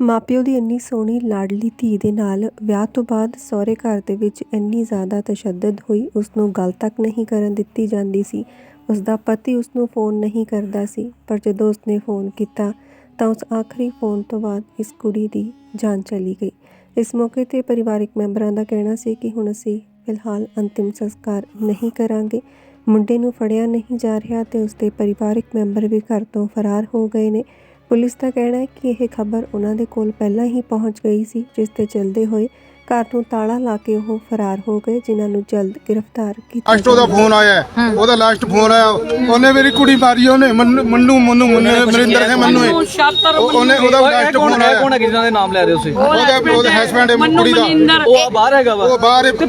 ਮਾਪਿਓ ਦੀ ਇੰਨੀ ਸੋਹਣੀ, ਲਾਡਲੀ ਧੀ ਦੇ ਨਾਲ ਵਿਆਹ ਤੋਂ ਬਾਅਦ ਸਹੁਰੇ ਘਰ ਦੇ ਵਿੱਚ ਇੰਨੀ ਜ਼ਿਆਦਾ ਤਸ਼ੱਦਦ ਹੋਈ ਉਸ ਨੂੰ ਗੱਲ ਤੱਕ ਨਹੀਂ ਕਰਨ ਦਿੱਤੀ ਜਾਂਦੀ ਸੀ। ਉਸ ਦਾ ਪਤੀ ਉਸ ਨੂੰ ਫੋਨ ਨਹੀਂ ਕਰਦਾ ਸੀ, ਪਰ ਜਦੋਂ ਉਸਨੇ ਫੋਨ ਕੀਤਾ ਤਾਂ ਉਸ ਆਖਰੀ ਫੋਨ ਤੋਂ ਬਾਅਦ ਇਸ ਕੁੜੀ ਦੀ ਜਾਨ ਚਲੀ ਗਈ। ਇਸ ਮੌਕੇ ਤੇ ਪਰਿਵਾਰਿਕ ਮੈਂਬਰਾਂ ਦਾ ਕਹਿਣਾ ਸੀ ਕਿ ਹੁਣ ਅਸੀਂ ਫਿਲਹਾਲ ਅੰਤਿਮ ਸੰਸਕਾਰ ਨਹੀਂ ਕਰਾਂਗੇ। ਮੁੰਡੇ ਨੂੰ ਫੜਿਆ ਨਹੀਂ ਜਾ ਰਿਹਾ ਤੇ ਉਸਦੇ ਪਰਿਵਾਰਿਕ ਮੈਂਬਰ ਵੀ ਘਰ ਤੋਂ ਫਰਾਰ ਹੋ ਗਏ ਨੇ। ਪੁਲਿਸ ਦਾ ਕਹਿਣਾ ਹੈ ਕਿ ਇਹ ਖਬਰ ਉਹਨਾਂ ਦੇ ਕੋਲ ਪਹਿਲਾਂ ਹੀ ਪਹੁੰਚ ਗਈ ਸੀ ਜਿਸ ਤੇ ਚਲਦੇ ਹੋਏ ਘਰ ਨੂੰ ਤਾਲਾ ਲਾ ਕੇ ਉਹ ਫਰਾਰ ਹੋ ਗਏ ਜਿਨ੍ਹਾਂ ਨੂੰ ਜਲਦ ਗ੍ਰਿਫਤਾਰ ਕੀਤਾ ਲਾਸਟ ਉਹਦਾ ਫੋਨ ਆਇਆ ਹੈ। ਉਹਦਾ ਲਾਸਟ ਫੋਨ ਆਇਆ। ਉਹਨੇ ਮੇਰੀ ਕੁੜੀ ਮਾਰੀ ਉਹਨੇ ਮੰਨੂ ਮੰਨੂ ਮੰਨੂ ਮਰਿੰਦਰ ਸਿੰਘ ਮੰਨੂ ਹੈ। ਉਹ- ਉਹਨੇ ਉਹਦਾ ਲਾਸਟ ਕੌਣ ਫੋਨ ਹੈ ਆਇਆ। ਕੌਣ ਹੈ ਜਿਨ੍ਹਾਂ ਦੇ ਨਾਮ ਲੈ ਰਹੇ ਹੋ ਤੁਸੀਂ? ਉਹਦਾ ਉਹਦਾ ਹਸਬੰਡ ਹੈ ਕੁੜੀ ਦਾ। ਉਹ ਆ ਬਾਹਰ ਹੈਗਾ ਵਾ। ਉਹ ਬਾਹਰ ਹੈ। ਤੇ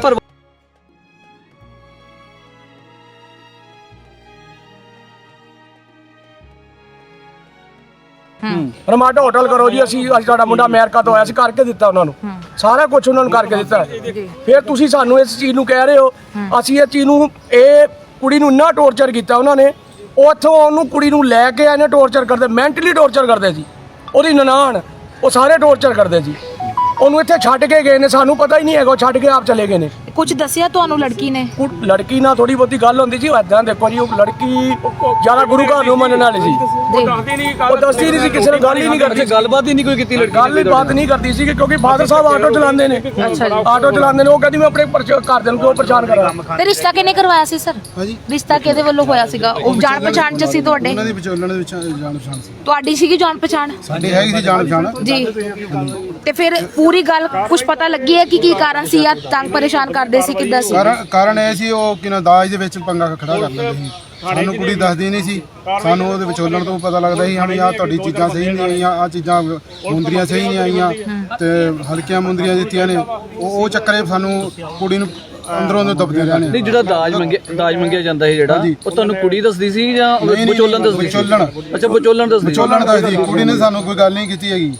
ਰਮਾਡਾ ਹੋਟਲ ਕਰੋ ਜੀ ਅਸੀਂ ਅੱਜ ਤੁਹਾਡਾ ਮੁੰਡਾ ਅਮਰੀਕਾ ਤੋਂ ਆਇਆ ਸੀ ਕਰਕੇ ਦਿੱਤਾ ਉਹਨਾਂ ਨੂੰ। ਸਾਰਾ ਕੁਝ ਉਹਨਾਂ ਨੂੰ ਕਰਕੇ ਦਿੱਤਾ। ਫਿਰ ਤੁਸੀਂ ਸਾਨੂੰ ਇਸ ਚੀਜ਼ ਨੂੰ ਕਹਿ ਰਹੇ ਹੋ ਅਸੀਂ ਇਹ ਚੀਜ਼ ਨੂੰ ਇਹ ਕੁੜੀ ਨੂੰ ਇੰਨਾ ਟੌਰਚਰ ਕੀਤਾ ਉਹਨਾਂ ਨੇ ਉੱਥੋਂ ਉਹਨੂੰ ਕੁੜੀ ਨੂੰ ਲੈ ਕੇ ਆਏ ਨੇ ਟੌਰਚਰ ਕਰਦੇ ਮੈਂਟਲੀ ਟੌਰਚਰ ਕਰਦੇ ਸੀ। ਉਹਦੀ ਨਨਾਣ ਉਹ ਸਾਰੇ ਟੌਰਚਰ ਕਰਦੇ ਸੀ। ਉਹਨੂੰ ਇੱਥੇ ਛੱਡ ਕੇ ਗਏ ਨੇ ਸਾਨੂੰ ਪਤਾ ਹੀ ਨਹੀਂ ਹੈਗਾ ਉਹ ਛੱਡ ਕੇ ਆਪ ਚਲੇ ਗਏ ਨੇ। ਕੁਝ ਦੱਸਿਆ ਤੁਹਾਨੂੰ ਲੜਕੀ ਨੇ? ਉਹ ਲੜਕੀ ਨਾਲ ਥੋੜੀ ਬਹੁਤੀ ਗੱਲ ਹੁੰਦੀ ਸੀ ਐਦਾਂ ਦੇਖੋ ਜੀ ਉਹ ਲੜਕੀ ਜ਼ਿਆਦਾ ਗੁਰੂ ਘਰ ਨੂੰ ਮੰਨਣ ਵਾਲੀ ਸੀ। ਉਹ ਦੱਸਦੀ ਨਹੀਂ ਸੀ ਕਿਸੇ ਨਾਲ ਗੱਲ ਹੀ ਨਹੀਂ ਕਰਦੀ ਗੱਲਬਾਤ ਹੀ ਨਹੀਂ ਕੋਈ ਕੀਤੀ ਲੜਕੀ ਗੱਲ ਹੀ ਬਾਤ ਨਹੀਂ ਕਰਦੀ ਸੀ ਕਿਉਂਕਿ ਫਾਦਰ ਸਾਹਿਬ ਆਟੋ ਚਲਾਉਂਦੇ ਨੇ। ਆਟੋ ਚਲਾਉਂਦੇ ਨੇ ਉਹ ਕਹਿੰਦੀ ਮੈਂ ਆਪਣੇ ਪਰਚ- ਘਰਦਿਆਂ ਨੂੰ ਕਿਉਂ ਪਰੇਸ਼ਾਨ ਕਰਾਂ? ਤੇ ਰਿਸ਼ਤਾ ਕਿਹਨੇ ਕਰਵਾਇਆ ਸੀ ਸਰ? ਹਾਂਜੀ। ਰਿਸ਼ਤਾ ਕਿਹਦੇ ਵੱਲੋਂ ਹੋਇਆ ਸੀਗਾ? ਉਹ ਜਾਣ ਪਛਾਣ ਚ ਸੀ ਤੁਹਾਡੇ? ਉਹਨਾਂ ਦੀ ਵਿਚੋਲਣ ਦੇ ਵਿੱਚ ਜਾਣ ਪਛਾਣ ਸੀ। ਤੁਹਾਡੀ ਸੀਗੀ ਜਾਣ ਪਛਾਣ? ਸਾਡੀ ਹੈਗੀ ਸੀ ਜਾਣ ਪਛਾਣ। ਜੀ। ਤੇ ਫਿਰ ਪੂਰੀ ਗੱਲ ਕੁਝ ਪਤਾ ਲੱਗੀ ਹੈ ਕਿ ਕੀ ਕਾਰਨ ਸੀ ਜਾਂ ਤੰਗ ਪਰੇਸ਼ਾਨ ਕਰਦੇ ਸੀ ਕਿੱਦਾਂ ਸੀ? ਕਾਰਨ ਕਾਰਨ ਇਹ ਸੀ, ਉਹ ਕਿਨਾਂ ਦਾਜ ਦੇ ਵਿੱਚ ਪੰਗਾ ਖੜਾ ਕਰ ਲੈਂਦੇ ਸੀ। ਸਾਨੂੰ ਕੁੜੀ ਦੱਸਦੀ ਨਹੀਂ ਸੀ। ਸਾਨੂੰ ਉਹਦੇ ਵਿਚੋਲਣ ਤੋਂ ਪਤਾ ਲੱਗਦਾ ਸੀ, ਹਣੀ ਆਹ ਤੁਹਾਡੀ ਚੀਜ਼ਾਂ ਸਹੀ ਨਹੀਂ ਆਈਆਂ, ਆਹ ਚੀਜ਼ਾਂ ਮੁੰਦਰੀਆਂ ਸਹੀ ਨਹੀਂ ਆਈਆਂ। ਤੇ ਹਲਕੀਆਂ ਮੁੰਦਰੀਆਂ ਦਿੱਤੀਆਂ ਨੇ। ਉਹ ਉਹ ਚੱਕਰੇ ਸਾਨੂੰ ਕੁੜੀ ਨੂੰ ਅੰਦਰੋਂ ਅੰਦਰ ਦਬਦੇ ਰਹੇ ਨੇ ਨਹੀਂ ਜਿਹੜਾ ਦਾਜ ਮੰਗਿਆ ਦਾਜ ਮੰਗਿਆ ਜਾਂਦਾ ਸੀ ਜਿਹੜਾ ਉਹ ਤੁਹਾਨੂੰ ਕੁੜੀ ਦੱਸਦੀ ਸੀ ਜਾਂ ਨਹੀਂ, ਨਹੀਂ, ਵਿਚੋਲਣ ਦੱਸਦੀ ਸੀ? ਵਿਚੋਲਣ। ਅੱਛਾ ਵਿਚੋਲਣ ਦੱਸਦੀ ਸੀ। ਵਿਚੋਲਣ ਦੱਸਦੀ ਕੁੜੀ ਨੇ ਸਾਨੂੰ ਕੋਈ ਗੱਲ ਨਹੀਂ ਕੀਤੀ ਹੈਗੀ।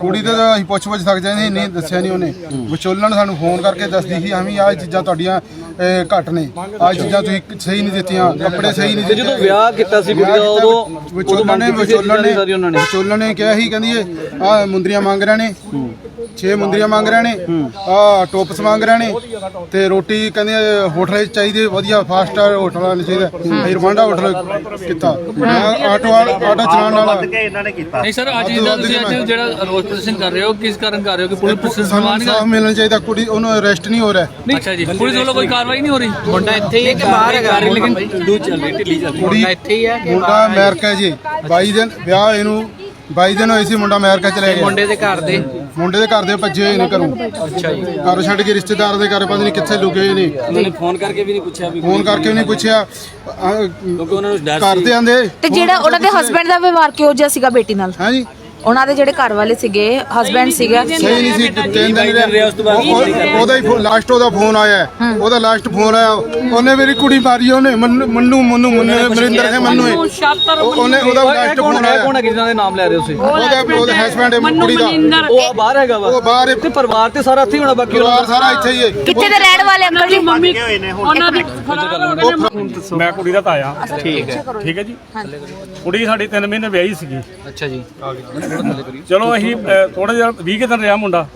ਕੁੜੀ ਤੇ ਅਸੀਂ ਪੁੱਛ ਪੁੱਛ ਸਕ ਜਾਂਦੇ ਨਹੀਂ ਦੱਸਿਆ ਨਹੀਂ ਉਹਨੇ। ਵਿਚੋਲਣ ਸਾਨੂੰ ਫੋਨ ਕਰਕੇ ਦੱਸਦੀ ਸੀ ਐਵੇਂ ਆਹ ਚੀਜ਼ਾਂ ਤੁਹਾਡੀਆਂ ਇਹ, ਘੱਟ ਨੇ। ਆਹ ਚੀਜ਼ਾਂ ਤੁਸੀਂ ਸਹੀ ਨਹੀਂ ਦਿੱਤੀਆਂ ਕੱਪੜੇ ਸਹੀ ਨਹੀਂ ਦਿੱਤੇ ਜਦੋਂ ਵਿਆਹ ਕੀਤਾ ਸੀ ਕੁੜੀ ਦਾ ਉਦੋਂ ਵਿਚੋਲਣ ਨੇ ਵਿਚੋਲਣ ਨੇ ਸਾਰੀ ਉਹਨਾਂ ਨੇ। ਵਿਚੋਲਣ ਨੇ ਕਿਹਾ ਸੀ ਕਹਿੰਦੀ ਆ ਮੁੰਦਰੀਆਂ ਮੰਗ ਰਹੇ ਨੇ। 6 ਮੁੰਦਰੀਆਂ ਮੰਗ ਰਹੇ ਨੇ ਆ ਟੋਪਸ ਮੰਗ ਰਹੇ ਨੇ ਤੇ ਰੋਟੀ ਕਹਿੰਦੇ ਹੋਟਲ 'ਚ ਚਾਹੀਦੀ ਵਧੀਆ ਫਾਸਟ ਹੋਟਲ ਵਾਲਾ ਚਾਹੀਦਾ ਅਸੀਂ ਰਵਾਂਡਾ ਹੋਟਲ ਕੀਤਾ। ਮੈਂ ਆਟੋ ਵਾਲਾ- ਆਟੋ ਚਲਾਉਣ ਵਾਲਾ। ਨਹੀਂ ਸਰ ਅੱਜ ਇਹਦਾ ਤੁਸੀਂ ਅੱਜ ਜਿਹੜਾ ਰੋਸ ਪ੍ਰਦਰਸ਼ਨ ਕਰ ਰਹੇ ਹੋ ਕਿਸ ਕਾਰਨ ਕਰ ਰਹੇ ਹੋ ਕਿ ਪੁਲਿਸ ਪ੍ਰਸ਼ਾਸਨ ਸਾਨੂੰ ਇਨਸਾਫ ਮਿਲਣਾ ਚਾਹੀਦਾ ਕੁੜੀ ਉਹਨੂੰ ਅਰੈਸਟ ਨਹੀਂ ਹੋ ਰਿਹਾ। ਅੱਛਾ ਜੀ। ਪੁਲਿਸ ਵੱਲੋਂ ਕੋਈ ਕਾਰਵਾਈ ਨਹੀਂ ਹੋ ਰਹੀ? ਮੁੰਡਾ ਇੱਥੇ ਹੀ ਹੈ ਕਿ ਬਾਹਰ ਹੈਗਾ। ਲੇਕਿਨ ਦੂ ਚੱਲ ਰਹੀ ਢਿੱਲੀ ਚੱਲ ਰਹੀ ਕੁੜੀ ਇੱਥੇ ਹੀ ਹੈ ਮੁੰਡਾ ਅਮਰੀਕਾ ਜੀ। 22 ਦਿਨ ਵਿਆਹ ਇਹਨੂੰ 22 ਦਿਨ ਹੋਏ ਸੀ ਮੁੰਡਾ ਅਮਰੀਕਾ ਚਲੇ ਗਿਆ ਮੁੰਡੇ ਦੇ ਘਰ ਦੇ? ਮੁੰਡੇ ਦੇ ਘਰ ਦੇ ਭੱਜੇ ਹੋਏ ਨੇ ਘਰੋਂ। ਅੱਛਾ ਜੀ। ਘਰ ਛੱਡ ਕੇ ਰਿਸ਼ਤੇਦਾਰ ਦੇ ਘਰ ਪਤਾ ਨਹੀਂ ਕਿੱਥੇ ਲੁਕੇ ਹੋਏ ਨੇ। ਉਹਨਾਂ ਨੇ ਫੋਨ ਕਰਕੇ ਵੀ ਨਹੀਂ ਪੁੱਛਿਆ ਵੀ ਫੋਨ ਕਰਕੇ ਵੀ ਨਹੀਂ ਪੁੱਛਿਆ। ਕਿਉਂਕਿ ਉਹਨਾਂ ਨੂੰ ਡਰ ਘਰ ਦੇ ਆਂਦੇ। ਤੇ ਜਿਹੜਾ ਉਹਨਾਂ ਦੇ ਹਸਬੰਡ ਦਾ ਵਿਵਹਾਰ ਕਿਹੋ ਜਿਹਾ ਸੀਗਾ ਬੇਟੀ ਨਾਲ? ਹਾਂਜੀ ਉਹਨਾਂ ਦੇ ਜਿਹੜੇ ਘਰ ਵਾਲੇ ਸੀਗੇ ਹਸਬੰਡ ਸੀਗਾ। ਸਹੀ ਨਹੀਂ ਸੀ ਤਿੰਨ ਦਿਨ ਰਿਹਾ ਉਸ ਤੋਂ ਬਾਅਦ ਉਹ- ਉਹ- ਉਹਦਾ ਹੀ ਲਾਸਟ ਉਹਦਾ ਫੋਨ ਆਇਆ। ਉਹਦਾ ਲਾਸਟ ਫੋਨ ਆਇਆ। ਉਹਨੇ ਮੇਰੀ ਕੁੜੀ ਮਾਰੀ ਉਹਨੇ ਮੰਨੂ ਮੰਨੂ ਮੰਨੂ ਮਰਿੰਦਰ ਸਿੰਘ ਮੰਨੂ ਹੈ। ਉਹ- ਉਹਨੇ ਉਹਦਾ ਲਾਸਟ ਫੋਨ ਆਇਆ। ਕੌਣ ਹੈ ਜਿਨ੍ਹਾਂ ਦੇ ਨਾਮ ਲੈ ਰਹੇ ਹੋ ਤੁਸੀਂ? ਉਹਦਾ ਉਹਦਾ ਹਸਬੰਡ ਹੈ। ਕੁੜੀ ਦਾ। ਉਹ ਬਾਹਰ ਹੈਗਾ ਵਾ। ਉਹ ਬਾਹਰ ਹੈ। ਤੇ ਪਰਿਵਾਰ ਤੇ ਸਾਰਾ ਇੱਥੇ ਹੀ ਹੋਣਾ ਬਾਕੀ ਪਰਿਵਾਰ ਸਾਰਾ ਇੱਥੇ ਹੀ ਹੈ। ਕਿੱਥੇ ਦੇ ਰਹਿਣ ਵਾਲੇ ਅੰਕਲ ਜੀ? ਉਹਨਾਂ ਦੀ ਮੈਂ ਕੁੜੀ ਦਾ ਤਾਇਆ। ਠੀਕ ਹੈ। ਠੀਕ ਹੈ ਜੀ। ਕੁੜੀ ਸਾਡੀ 3 ਮਹੀਨੇ ਵਿਆਹੀ ਸੀਗੀ। ਅੱਛਾ ਜੀ। ਚਲੋ ਅਸੀਂ ਥੋੜਾ ਜਿਹਾ 20 ਕੁ ਦਿਨ ਰਿਹਾ ਮੁੰਡਾ।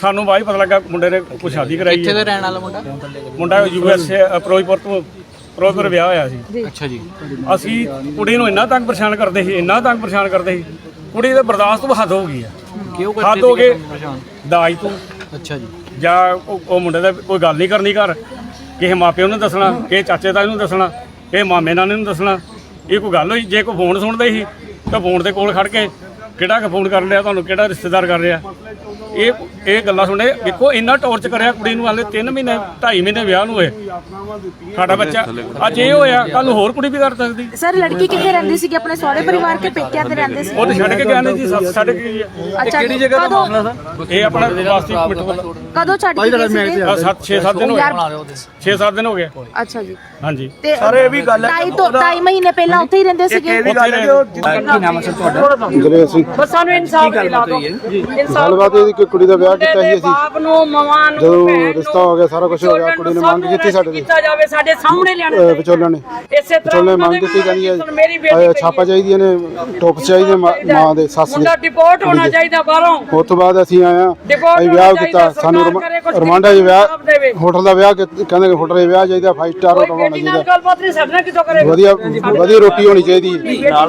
ਸਾਨੂੰ ਬਾਅਦ 'ਚ ਪਤਾ ਲੱਗਾ ਮੁੰਡੇ ਨੇ ਕੋਈ ਸ਼ਾਦੀ ਕਰਾਈ ਕਿੱਥੇ ਦਾ ਰਹਿਣ ਵਾਲਾ ਮੁੰਡਾ? ਮੁੰਡਾ ਯੂ ਐਸ ਏ ਫਿਰੋਜ਼ਪੁਰ ਤੋਂ ਫਿਰੋਜ਼ਪੁਰ ਵਿਆਹ ਹੋਇਆ ਸੀ। ਅੱਛਾ ਜੀ। ਅਸੀਂ ਕੁੜੀ ਨੂੰ ਇੰਨਾ ਤੰਗ ਪਰੇਸ਼ਾਨ ਕਰਦੇ ਸੀ ਇੰਨਾ ਤੰਗ ਪਰੇਸ਼ਾਨ ਕਰਦੇ ਸੀ ਕੁੜੀ ਦੇ ਬਰਦਾਸ਼ਤ ਤੋਂ ਹੱਦ ਹੋ ਗਈ ਆ। ਕਿਉਂ ਹੱਦ ਹੋ ਗਏ ਦਾਜ ਤੋਂ। ਅੱਛਾ ਜੀ। ਜਾਂ ਉਹ ਉਹ ਮੁੰਡੇ ਦਾ ਕੋਈ ਗੱਲ ਨਹੀਂ ਕਰਨੀ ਘਰ। ਕਿਸੇ ਮਾਪਿਓ ਨੂੰ ਦੱਸਣਾ ਕਿਸੇ ਚਾਚੇ ਤਾਏ ਨੂੰ ਦੱਸਣਾ ਕਿਸੇ ਮਾਮੇ ਨਾਨੇ ਨੂੰ ਦੱਸਣਾ। ਇਹ ਕੋਈ ਗੱਲ ਹੋਈ ਜੇ ਕੋਈ ਫੋਨ ਸੁਣਦਾ ਸੀ ਤਾਂ ਫੋਨ ਦੇ ਕੋਲ ਖੜ ਕੇ ਕਿਹੜਾ ਕਿ ਫੋਨ ਕਰ ਰਿਹਾ ਤੁਹਾਨੂੰ ਕਿਹੜਾ ਰਿਸ਼ਤੇਦਾਰ ਕਰ ਰਿਹਾ? ਇਹ ਇਹ ਗੱਲਾਂ ਸੁਣੇ ਵੇਖੋ ਇੰਨਾ ਟੌਰਚ ਕਰਿਆ ਕੁੜੀ ਨੂੰ ਹਾਲੇ 3 ਮਹੀਨੇ 2.5 ਮਹੀਨੇ ਵਿਆਹ ਨੂੰ ਹੋਏ। ਸਾਡਾ ਬੱਚਾ ਅੱਜ ਇਹ ਹੋਇਆ ਕੱਲ ਨੂੰ ਹੋਰ ਕੁੜੀ ਵੀ ਕਰ ਸਕਦੀ। ਸਰ ਲੜਕੀ ਕਿੱਥੇ ਰਹਿੰਦੀ ਸੀਗੀ? ਆਪਣੇ ਸਹੁਰੇ ਪਰਿਵਾਰ ਕੇ ਪੇਕਿਆਂ ਤੇ ਰਹਿੰਦੇ ਸੀ? ਉਹ ਤਾਂ ਛੱਡ ਕੇ ਗਿਆ ਨੇ ਜੀ ਹੈ। ਅੱਛਾ ਕਿਹੜੀ ਜਗ੍ਹਾ ਦਾ ਮਾਮਲਾ ਸਰ? ਇਹ ਆਪਣਾ ਵਾਸਤੀ ਮਿੱਠੂ ਕਦੋਂ ਛੱਡ ਕੇ ਗਏ ਸੀਗੇ? 7 6 7 ਦਿਨ ਹੋ ਗਏ। 6 7 ਦਿਨ ਹੋ ਗਏ। ਅੱਛਾ ਜੀ। ਹਾਂਜੀ। ਤੇ ਸਰ ਇਹ ਵੀ ਗੱਲ ਹੈ। ਢਾਈ ਤੋਂ ਢਾਈ ਮਹੀਨੇ ਪਹਿਲਾਂ ਉੱਥੇ ਹੀ ਰਹਿੰਦੇ ਸੀਗੇ? ਇਹ ਵੀ ਗੱਲ ਹੈ ਕਿ ਉਹ ਗਰੇ ਅਸੀਂ ਬਸ ਸਾਨੂੰ ਇਨਸਾਫ ਦਿਲਾ ਦਿਓ। ਇਨਸਾਫ ਗੱਲਬਾਤ ਇਹਦੀ ਕੁੜੀ ਦਾ ਵਿਆਹ ਕੀਤਾ ਸੀ ਅਸੀਂ। ਬਾਪ ਨੂੰ ਮਵਾਂ ਨੂੰ ਜਦੋਂ ਰਿਸ਼ਤਾ ਹੋ ਗਿਆ ਸਾਰਾ ਕੁਝ ਹੋ ਗਿਆ ਕੁੜੀ ਨੇ ਮੰਗ ਕੀਤੀ ਸਾਡੇ ਤੇ ਕੀਤਾ ਜਾਵੇ ਸਾਡੇ ਸਾਹਮਣੇ ਲਿਆਣਾ ਵਿਚੋਲਣ ਨੇ। ਇਸੇ ਤਰ੍ਹਾਂ ਵਿਚੋਲਣ ਨੇ ਮੰਗ ਕੀਤੀ ਕਹਿੰਦੀ ਹੈ। ਛਾਪਾ ਚਾਹੀਦੀਆਂ ਨੇ ਟੋਪਸ ਚਾਹੀਦੇ। ਮਾਂ ਦੇ ਸੱਸ ਦੇ। ਮੁੰਡਾ ਡਿਪੋਰਟ ਹੋਣਾ ਚਾਹੀਦਾ ਬਾਹਰੋਂ। ਉਸ ਤੋਂ ਬਾਅਦ ਅਸੀਂ ਆਏ ਆ Deport ਅਸੀਂ ਵਿਆਹ ਕੀਤਾ। ਸਾਨੂੰ ਕਰੇ ਰਮਾਂਡਾ ਜੀ ਵਿਆਹ। ਹੋਟਲ ਦਾ ਵਿਆਹ ਕਿ- ਕਹਿੰਦੇ ਕਿ ਹੋਟਲ ਦਾ ਵਿਆਹ ਚਾਹੀਦਾ 5 ਸਟਾਰ ਹੋਟਲ ਹੋਣਾ ਚਾਹੀਦਾ। ਗੱਲਬਾਤ ਨਹੀਂ ਸਾਡੇ ਨਾਲ ਕਿਦੋਂ ਕਰੇਗਾ ਵਧੀਆ ਵਧੀਆ ਰੋਟੀ ਹੋਣੀ ਚਾਹੀਦੀ।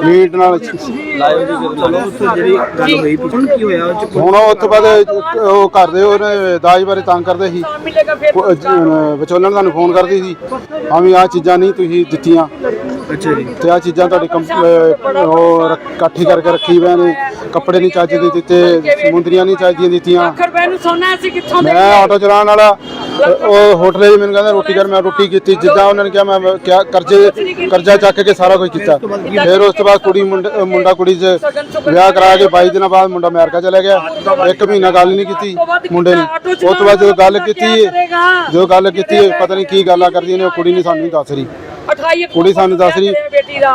ਮੀਟ ਨਾਲ ਹੁਣ ਉਹ ਤੋਂ ਬਾਅਦ ਉਹ ਕਰਦੇ ਉਹਨੇ ਦਾਜ ਬਾਰੇ ਤੰਗ ਕਰਦੇ ਸੀ। ਉਹ ਅਹ ਵਿਚੋਲਣ ਸਾਨੂੰ ਫੋਨ ਕਰਦੀ ਸੀ ਹਾਂ ਵੀ ਆਹ ਚੀਜ਼ਾਂ ਨਹੀਂ ਤੁਸੀਂ ਦਿੱਤੀਆਂ। ਅੱਛਾ ਜੀ। ਤੇ ਆਹ ਚੀਜ਼ਾਂ ਤੁਹਾਡੀ ਕੰਪ- ਅਹ ਉਹ ਰੱਖ- ਇਕੱਠੀ ਕਰਕੇ ਰੱਖੀ ਹੋਏ ਨੇ ਕੱਪੜੇ ਨਹੀਂ ਚੱਜ ਦੇ ਦਿੱਤੇ ਮੁੰਦਰੀਆਂ ਨਹੀਂ ਚੱਜ ਦੀਆਂ ਦਿੱਤੀਆਂ। ਰੁਪਏ ਨੂੰ ਸੋਨਾ ਅਸੀਂ ਕਿੱਥੋਂ ਦੇ ਮੈਂ ਆਟੋ ਚਲਾਉਣ ਵਾਲਾ ਉਹ ਹੋਟਲੇ ਮੈਨੂੰ ਕਹਿੰਦਾ ਰੋਟੀ ਕਰ ਮੈਂ ਰੋਟੀ ਕੀਤੀ ਜਿੱਦਾਂ ਉਹਨਾਂ ਨੇ ਕਿਹਾ ਮੈਂ ਕਿਹਾ ਕਰਜ਼ੇ ਕਰਜ਼ਾ ਚੱਕ ਕੇ ਸਾਰਾ ਕੁਝ ਕੀਤਾ। ਫਿਰ ਉਸ ਤੋਂ ਬਾਅਦ ਕੁੜੀ ਮੁੰਡਾ ਮੁੰਡਾ ਕੁੜੀ 'ਚ ਵਿਆਹ ਕਰਾ ਕੇ 22 ਦਿਨਾਂ ਬਾਅਦ ਮੁੰਡਾ ਅਮਰੀਕਾ ਚਲਾ ਗਿਆ। ਇੱਕ ਮਹੀਨਾ ਗੱਲ ਨਹੀਂ ਕੀਤੀ ਮੁੰਡੇ ਨੇ। ਉਸ ਤੋਂ ਬਾਅਦ ਜਦੋਂ ਗੱਲ ਕੀਤੀ ਜਦੋਂ ਗੱਲ ਕੀਤੀ ਪਤਾ ਨਹੀਂ ਕੀ ਗੱਲਾਂ ਕਰਦੀ ਨੇ ਉਹ ਕੁੜੀ ਨੇ ਸਾਨੂੰ ਨਹੀਂ ਦੱਸ ਰਹੀ। 28 ਕੁੜੀ ਸਾਨੂੰ ਦੱਸ ਰਹੀ ਬੇਟੀ ਦਾ।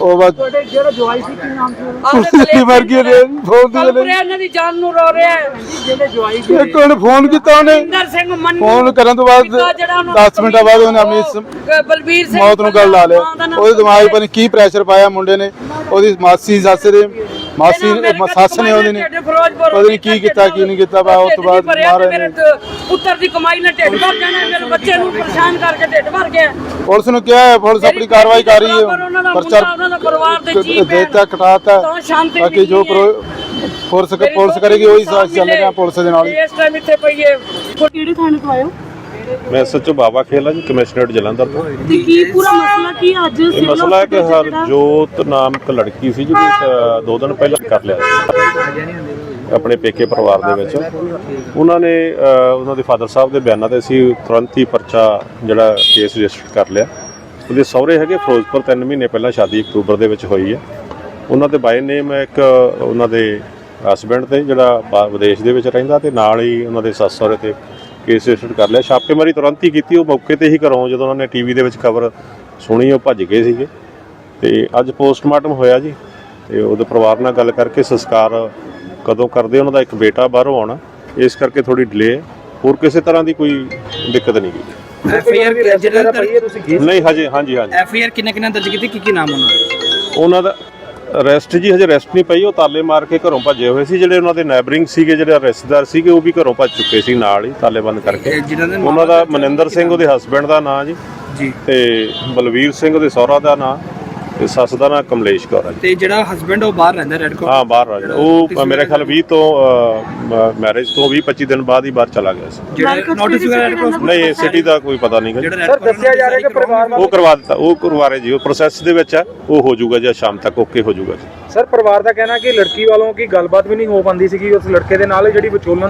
ਉਹ ਬਾਅਦ ਜਿਹੜਾ ਜਵਾਈ ਸੀ ਕੀ ਨਾਮ ਕੁੜੀ ਮਰ ਗਈ ਨੇ ਫੋਨ ਦੀ ਸੀ ਇਹਨਾਂ ਦੀ ਜਾਨ ਨੂੰ ਰੋ ਰਿਹਾ ਹੈ। ਜਿਹਦੇ ਜਵਾਈ ਇੱਕ ਉਹਨੇ ਫੋਨ ਕੀਤਾ ਉਹਨੇ। ਇੰਦਰ ਸਿੰਘ ਮੰਨੂ। ਫੋਨ ਕਰਨ ਤੋਂ ਬਾਅਦ ਪਿਤਾ ਜਿਹੜਾ ਉਹਨੂੰ 10 ਮਿੰਟਾਂ ਬਾਅਦ ਉਹਨੇ ਆਪਣੀ ਸ- ਬਲਬੀਰ ਸਿੰਘ ਮੌਤ ਨੂੰ ਗੱਲ ਲਾ ਲਿਆ। ਦਾ ਉਹਦੇ ਦਿਮਾਗ ਨਹੀਂ ਕੀ ਪ੍ਰੈਸ਼ਰ ਪਾਇਆ ਮੁੰਡੇ ਨੇ। ਉਹਦੀ ਮਾਸੀ ਸੱਸ ਦੇ। ਮਾਸੀ ਸੱਸ ਨੇ ਉਹਦੀ ਨੇ ਪਤਾ ਨਹੀਂ ਕੀ ਕੀਤਾ ਕੀ ਨਹੀਂ ਕੀਤਾ ਬਾ ਉਸ ਤੋਂ ਬਾਅਦ ਮਾਰੇ ਨੇ। ਪੁੱਤਰ ਦੀ ਕਮਾਈ ਨਾਲ ਢਿੱਡ ਭਰ ਜਾਣਾ ਮੇਰੇ ਬੱਚੇ ਨੂੰ ਪਰੇਸ਼ਾਨ ਕਰਕੇ ਢਿੱਡ ਭਰ ਗਿਆ। ਪੁਲਿਸ ਨੂੰ ਕਿਹਾ ਹੈ ਪੁਲਿਸ ਆਪਣੀ ਕਾਰਵਾਈ ਕਰ ਰਹੀ ਹੈ। ਮੁੰਡਾ, ਉਹਨਾਂ ਦਾ ਪਰਿਵਾਰ। ਦੇਤਾ ਕਟਾਤਾ। ਬਾਕੀ ਜੋ ਪੁਲਿਸ ਪੁਲਿਸ ਕਰੇਗੀ ਉਹੀ ਸਾਥ ਚੱਲ ਰਿਹਾ ਪੁਲਿਸ ਦੇ ਨਾਲ ਇਸ ਟਾਈਮ ਇੱਥੇ ਪਈਏ ਕਿਹੜੇ ਥਾਣੇ ਤੋਂ ਆਇਓ ਮੈਂ ਸੱਚੋ ਬਾਬਾ ਖੇਲਾ ਜੀ ਕਮਿਸ਼ਨਰੇਟ ਜਲੰਧਰ ਤੋਂ। ਤੇ ਕੀ ਪੂਰਾ ਮਸਲਾ ਕੀ ਅੱਜ ਇਹ ਮਸਲਾ ਹੈ ਕਿ ਹਰਜੋਤ ਨਾਮ ਇੱਕ ਲੜਕੀ ਸੀ ਜਿਹਦੀ ਅ, ਦੋ ਦਿਨ ਪਹਿਲਾਂ ਕਰ ਲਿਆ। ਸੀ ਆਪਣੇ ਪੇਕੇ ਪਰਿਵਾਰ ਦੇ ਵਿੱਚ। ਉਹਨਾਂ ਨੇ ਅ, ਉਹਨਾਂ ਦੇ ਫਾਦਰ ਸਾਹਿਬ ਦੇ ਬਿਆਨਾਂ ਤੇ ਅਸੀਂ ਤੁਰੰਤ ਹੀ ਪਰਚਾ ਜਿਹੜਾ ਕੇਸ ਰਜਿਸਟਰ ਕਰ ਲਿਆ। ਉਹਦੇ ਸਹੁਰੇ ਹੈਗੇ ਫਿਰੋਜ਼ਪੁਰ 3 ਮਹੀਨੇ ਪਹਿਲਾਂ ਸ਼ਾਦੀ ਅਕਤੂਬਰ ਦੇ ਵਿੱਚ ਹੋਈ ਹੈ। ਉਹਨਾਂ ਦੇ ਬਾਈ ਨੇਮ ਇੱਕ ਉਹਨਾਂ ਦੇ ਹਸਬੰਡ ਤੇ ਜਿਹੜਾ ਬਾ- ਵਿਦੇਸ਼ ਦੇ ਵਿੱਚ ਰਹਿੰਦਾ ਤੇ ਨਾਲ ਹੀ ਉਹਨਾਂ ਦੇ ਸੱਸ ਸਹੁਰੇ ਤੇ ਕੇਸ ਰਜਿਸਟਰ ਕਰ ਲਿਆ। ਛਾਪੇਮਾਰੀ ਤੁਰੰਤ ਹੀ ਕੀਤੀ। ਉਹ ਮੌਕੇ ਤੇ ਹੀ ਘਰੋਂ ਜਦੋਂ ਉਹਨਾਂ ਨੇ ਟੀਵੀ ਦੇ ਵਿੱਚ ਖਬਰ ਸੁਣੀ ਉਹ ਭੱਜ ਗਏ ਸੀਗੇ। ਤੇ ਅੱਜ ਪੋਸਟਮਾਰਟਮ ਹੋਇਆ ਜੀ। ਤੇ ਉਹਦੇ ਪਰਿਵਾਰ ਨਾਲ ਗੱਲ ਕਰਕੇ ਸੰਸਕਾਰ ਕਦੋਂ ਕਰਦੇ ਉਹਨਾਂ ਦਾ ਇੱਕ ਬੇਟਾ ਬਾਹਰੋਂ ਆਉਣਾ। ਇਸ ਕਰਕੇ ਥੋੜੀ ਡਿਲੇ ਹੈ। ਹੋਰ ਕਿਸੇ ਤਰ੍ਹਾਂ ਦੀ ਕੋਈ ਦਿੱਕਤ ਨਹੀਂ ਗਈ। ਐਫ ਆਈ ਆਰ ਜਿਹੜਾ ਤੁਸੀਂ ਨਹੀਂ ਹਜੇ ਹਾਂਜੀ ਹਾਂਜੀ। ਕਿੰਨੇ ਕਿੰਨੇ ਦਰਜ ਕੀਤੀ? ਕੀ ਕੀ ਨਾਮ ਉਹਨਾਂ ਦਾ? ਉਹਨਾਂ ਦਾ ਅਰੈਸਟ ਜੀ ਹਜੇ ਅਰੈਸਟ ਨਹੀਂ ਪਈ ਉਹ ਤਾਲੇ ਮਾਰ ਕੇ ਘਰੋਂ ਭੱਜੇ ਹੋਏ ਸੀ ਜਿਹੜੇ ਉਹਨਾਂ ਦੇ ਨੈਬਰਿੰਗ ਸੀਗੇ ਜਿਹੜੇ ਰਿਸ਼ਤੇਦਾਰ ਸੀਗੇ ਉਹ ਵੀ ਘਰੋਂ ਭੱਜ ਚੁੱਕੇ ਸੀ ਨਾਲ ਹੀ ਤਾਲੇ ਬੰਦ ਕਰਕੇ। ਉਹਨਾਂ ਦਾ ਮਨਿੰਦਰ ਸਿੰਘ ਉਹਦੇ ਹਸਬੰਡ ਦਾ ਨਾਂ ਜੀ ਜੀ। ਤੇ ਬਲਵੀਰ ਸਿੰਘ ਉਹਦੇ ਸਹੁਰਾ ਦਾ ਨਾਂ। ਤੇ ਸੱਸ ਦਾ ਨਾਂ ਕਮਲੇਸ਼ ਕੌਰ ਹੈ ਜੀ। ਤੇ ਜਿਹੜਾ ਹਸਬੰਡ ਉਹ ਬਾਹਰ ਰਹਿੰਦਾ ਰੈਡ ਹਾਂ ਬਾਹਰ ਆ ਜਿਹੜਾ ਉਹ ਮੇਰੇ ਖਿਆਲ 20 ਤੋਂ ਮੈਰਿਜ ਤੋਂ 20 25 ਦਿਨ ਬਾਅਦ ਹੀ ਬਾਹਰ ਚਲਾ ਗਿਆ ਸੀ। ਜਿਹੜਾ ਨੋਟਿਸ ਵਗੈਰਾ ਰੈਡ ਕ੍ਰਾਸ ਨਹੀਂ ਇਹ ਸਿਟੀ ਦਾ ਕੋਈ ਪਤਾ ਨਹੀਂ ਗਾ ਜੀ। ਜਿਹੜਾ ਰੈਡ ਦੱਸਿਆ ਜਾ ਰਿਹਾ ਕਿ ਪਰਿਵਾਰ ਉਹ ਕਰਵਾ ਦਿੱਤਾ ਉਹ ਕਰਵਾ ਰਹੇ ਜੀ। ਉਹ ਪ੍ਰੋਸੈਸ ਦੇ ਵਿੱਚ ਹੈ ਉਹ ਹੋ ਜਾਊਗਾ ਜਾਂ ਸ਼ਾਮ ਤੱਕ ਓਕੇ ਹੋ ਜਾਊਗਾ ਜੀ। ਸਰ ਪਰਿਵਾਰ ਦਾ ਕਹਿਣਾ ਕਿ ਲੜਕੀ ਵਾਲੋਂ ਕੀ ਗੱਲਬਾਤ ਵੀ ਨਹੀਂ ਹੋ ਪਾਉਂਦੀ ਸੀਗੀ? ਉਸ ਲੜਕੇ ਦੇ ਨਾਲ ਜਿਹੜੀ ਵਿਚੋਲਨ